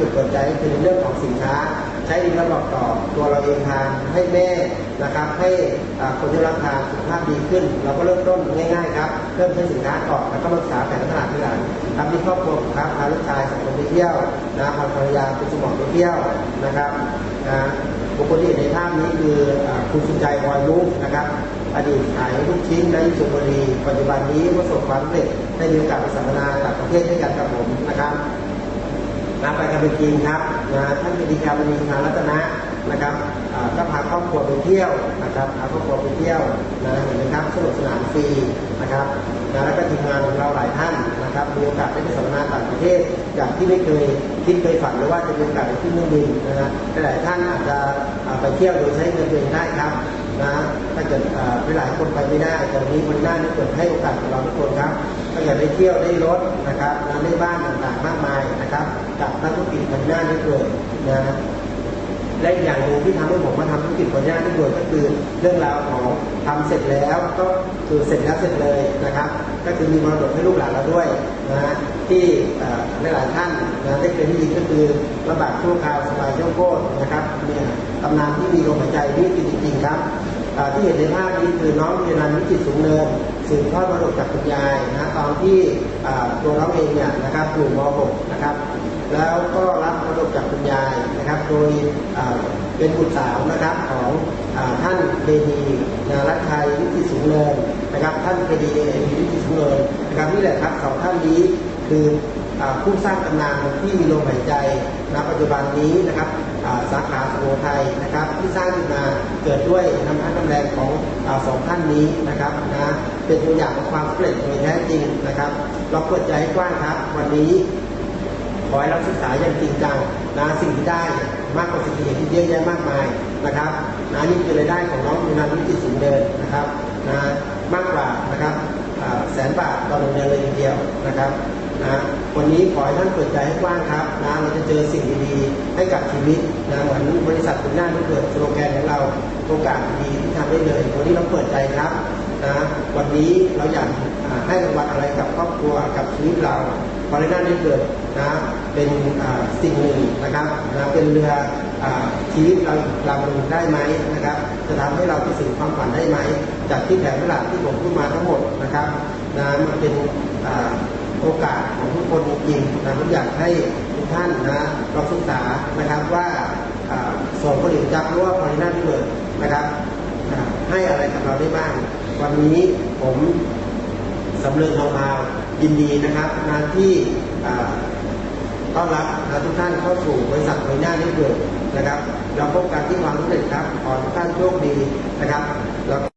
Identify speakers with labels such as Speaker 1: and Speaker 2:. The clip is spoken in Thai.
Speaker 1: จุดเปิดใจก็คือในเรื่องของสินค้า ใช้ดินระบอกต่อตัวเราเองทานให้แม่นะครับ ให้คนที่รับทานสุขภาพดีขึ้น เราก็เริ่มต้นง่ายๆครับเริ่มใช้สินค้าก่อนแล้วก็รักษาแผนตลาดที่หลังทำที่ครอบครัวครับพาลูกชายสองคนไปเที่ยวนะพาภรรยาคุณสมองไปเที่ยวนะครับนะบุคคลที่เห็นในภาพนี้คือคุณสุใจวอยลุงนะครับอดีตขายลูกชิ้นในสุพรรณีปัจจุบันนี้ประสบความสำเร็จได้มีโอกาสไปสัมมนาต่างประเทศด้วยกันกับผมนะครับ นะไปกันเป็นทีมครับนะท่านเป็นดีการมณีทางรัตนะนะครับก็พาครอบครัวไปเที่ยวนะครับพาครอบครัวไปเที่ยวนะเห็นไหมครับสนุกสนานฟรีนะครับนะแล้วก็ทีมงานของเราหลายท่านนะครับมีโอกาสได้ไปสัมมนาต่างประเทศอย่างที่ไม่เคยคิดเคยฝันเลยว่าจะมีโอกาสไปขึ้นเครื่องบินนะฮะหลายท่านอาจจะไปเที่ยวโดยใช้เงินเองได้ครับนะถ้าเกิดหลายคนไปไม่ได้แต่วันนี้วันหน้านี่เปิดให้โอกาสกับเราทุกคนครับ ถ้าอยากได้เที่ยวได้รถนะครับนะได้บ้านต่างๆมากมายนะครับกับนักธุรกิจคนหน้านี่เกิดนะและอีกอย่างหนึ่งที่ทำให้ผมมาทำธุรกิจคนหน้านี่เกิดก็คือเรื่องราวของทำเสร็จแล้วก็คือเสร็จแล้วเสร็จเลยนะครับ ก็คือมีมรดกให้ลูกหลานเราด้วยนะฮะที่หลายๆท่านนะได้เคยได้ยินก็คือลำบากชั่วคราวสบายชั่วโคตรนะครับเนี่ยตำนานที่มีลมหายใจนี่คือจริงๆครับ ที่เห็นในภาพนี้คือน้องเรียนวิจิตรสูงเนินสืบทอดมรดกจากคุณยายนะตอนที่ตัวน้องเองเนี่ยนะครับอยู่ม .6 นะครับ แล้วก็รับมรดกจากคุณยายนะครับ โดยเป็นบุตรสาวนะครับของท่านเดดีนารัตชัยวิจิตรสูงเนินนะครับ ท่านเดดีเอวิจิตรสูงเนินนะครับนี่แหละครับสองท่านนี้คือ ผู้สร้างตำนานที่มีลมหายใจณปัจจุบันนี้นะครับสาขาสุโขทัยนะครับ ที่สร้างขึ้นมาเกิดด้วยน้ำพักน้ำแรงของอสองท่านนี้นะครับนะเป็นตัวอย่างของความสำเร็จโดยแท้จริงนะครับ เราเปิดใจให้กว้างครับ วันนี้ขอให้เราศึกษาอย่างจริงจังนะสิ่งที่ได้มากกว่าสิ่งที่เห็นที่เยอะแยะมากมายนะครับนะนี่คือรายได้ของน้องยูนันวิจิตสูงเดินนะครับนะมากกว่านะครับแสนบาทต่อหนึ่งเดือนเลยทีเดียวนะครับ นะวันนี้ขอให้ท่านเปิดใจให้กว้างครับนะเราจะเจอสิ่งดีๆให้กับชีวิตนะเหมือนบริษัทคุณหน้าที่เกิดสโลแกนของเราโอกาสดีที่ทำได้เลยวันนี้เราเปิดใจครับนะวันนี้เราอยากให้รางวัลอะไรกับครอบครัวกับชีวิตเราพอในด้านนี้เกิดนะเป็นสิ่งหนึ่งนะครับนะเป็นเรืออชีวิตเราลำหนึ่งได้ไหมนะครับ จะทำให้เราไปสู่ความฝันได้ไหม จากที่แผนตลาดที่ผมพูดมาทั้งหมดนะครับนะมันเป็น โอกาสของทุกคนจริงๆนะผมอยากให้ทุกท่านนะลองศึกษานะครับว่าอ่าส่วนผลิตยักษ์หรือว่าพอในด้าที่เกิดนะครับให้อะไรกับเราได้บ้าง วันนี้ผมสำเริงทองพาวยินดีนะครับงานที่ต้อนรับนะทุกท่านเข้าสู่บริษัทโดยหน้านี้เกิดนะครับเราพบกันที่ความสำเร็จครับขอทุกท่านโชคดีนะครับ